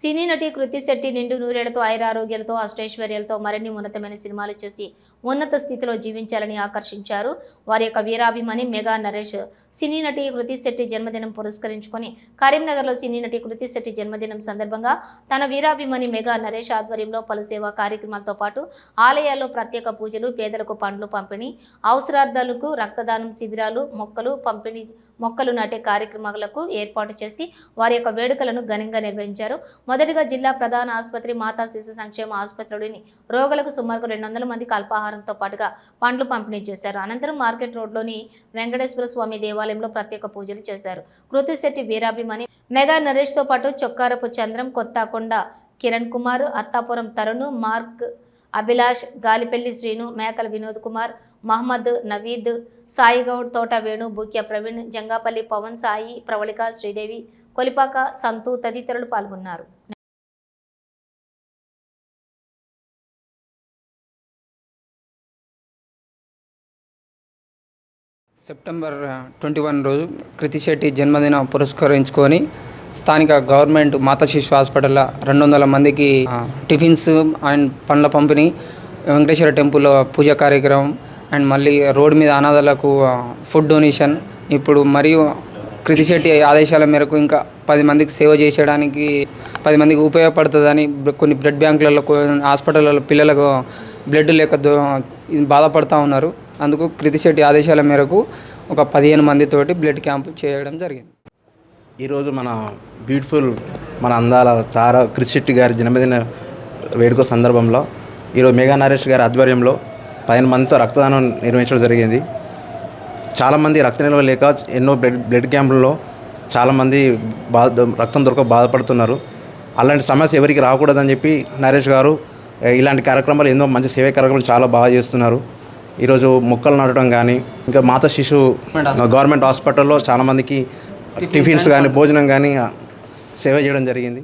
సినీ నటి కృతి శెట్టి నిండు నూరేళ్ళతో ఐరారోగ్యాలతో అష్టైశ్వర్యాలతో మరిన్ని ఉన్నతమైన సినిమాలు చేసి ఉన్నత స్థితిలో జీవించాలని ఆకర్షించారు. వారి యొక్క వీరాభిమాని మెగా నరేష్. సినీ నటి కృతి శెట్టి జన్మదినం పురస్కరించుకొని కరీంనగర్లో సినీ నటి కృతి శెట్టి జన్మదినం సందర్భంగా తన వీరాభిమాని మెగా నరేష్ ఆధ్వర్యంలో పలు సేవా కార్యక్రమాలతో పాటు ఆలయాల్లో ప్రత్యేక పూజలు పేదలకు పండ్లు పంపిణీ అవసరార్థాలకు రక్తదానం శిబిరాలు మొక్కలు పంపిణీ మొక్కలు నాటే కార్యక్రమాలకు ఏర్పాటు చేసి వారి యొక్క వేడుకలను ఘనంగా నిర్వహించారు. మొదటిగా జిల్లా ప్రధాన ఆసుపత్రి మాతా శిశు సంక్షేమ ఆసుపత్రిలోని రోగులకు సుమారు రెండు వందల మందికి అల్పాహారంతో పాటుగా పండ్లు పంపిణీ చేశారు. అనంతరం మార్కెట్ రోడ్లోని వెంకటేశ్వర స్వామి దేవాలయంలో ప్రత్యేక పూజలు చేశారు. కృతిశెట్టి వీరాభిమని మెగా నరేష్తో పాటు చొక్కారపు చంద్రం కొత్తాకొండ కిరణ్ కుమార్ అత్తాపురం తరుణ్ మార్క్ అభిలాష్ గాలిపల్లి శ్రీను మేకల వినోద్ కుమార్ మహమ్మద్ నవీద్ సాయిగౌడ్ తోట వేణు బూక్య ప్రవీణ్ జంగాపల్లి పవన్ సాయి ప్రవళిక శ్రీదేవి కొలిపాక సంతు తదితరులు పాల్గొన్నారు. సెప్టెంబర్ ట్వంటీ వన్ రోజు కృతి శెట్టి జన్మదిన పురస్కరించుకొని స్థానిక గవర్నమెంట్ మాతా శిశు హాస్పిటల్ రెండు వందల మందికి టిఫిన్స్ అండ్ పండ్ల పంపిణీ వెంకటేశ్వర టెంపుల్లో పూజ కార్యక్రమం అండ్ మళ్ళీ రోడ్డు మీద అనాథలకు ఫుడ్ డొనేషన్. ఇప్పుడు మరియు కృతి శెట్టి ఆదేశాల మేరకు ఇంకా పది మందికి సేవ చేసేయడానికి పది మందికి ఉపయోగపడుతుందని కొన్ని బ్లడ్ బ్యాంకులలో కొన్ని హాస్పిటల్లో పిల్లలకు బ్లడ్ లేక దో- బాధపడుతూ ఉన్నారు. అందుకు కృతి శెట్టి ఆదేశాల మేరకు ఒక పదిహేను మందితోటి బ్లడ్ క్యాంపు చేయడం జరిగింది. ఈరోజు మన బ్యూటిఫుల్ మన అందాల తార కృషి శెట్టి గారి జన్మదిన వేడుక సందర్భంలో ఈరోజు మేఘా నరేష్ గారి ఆధ్వర్యంలో పదిహేను మందితో రక్తదానం నిర్వహించడం జరిగింది. చాలామంది రక్త నిల్వ లేక ఎన్నో బ్లడ్ బ్లడ్ క్యాంపుల్లో చాలామంది బాధ రక్తం దొరక బాధపడుతున్నారు. అలాంటి సమస్య ఎవరికి రాకూడదని చెప్పి నరేష్ గారు ఇలాంటి కార్యక్రమాలు ఎన్నో మంచి సేవా కార్యక్రమాలు చాలా బాగా చేస్తున్నారు. ఈరోజు మొక్కలు నాటడం కానీ ఇంకా మాత శిశు గవర్నమెంట్ హాస్పిటల్లో చాలామందికి టిఫిన్స్ కానీ భోజనం కానీ సేవ చేయడం జరిగింది.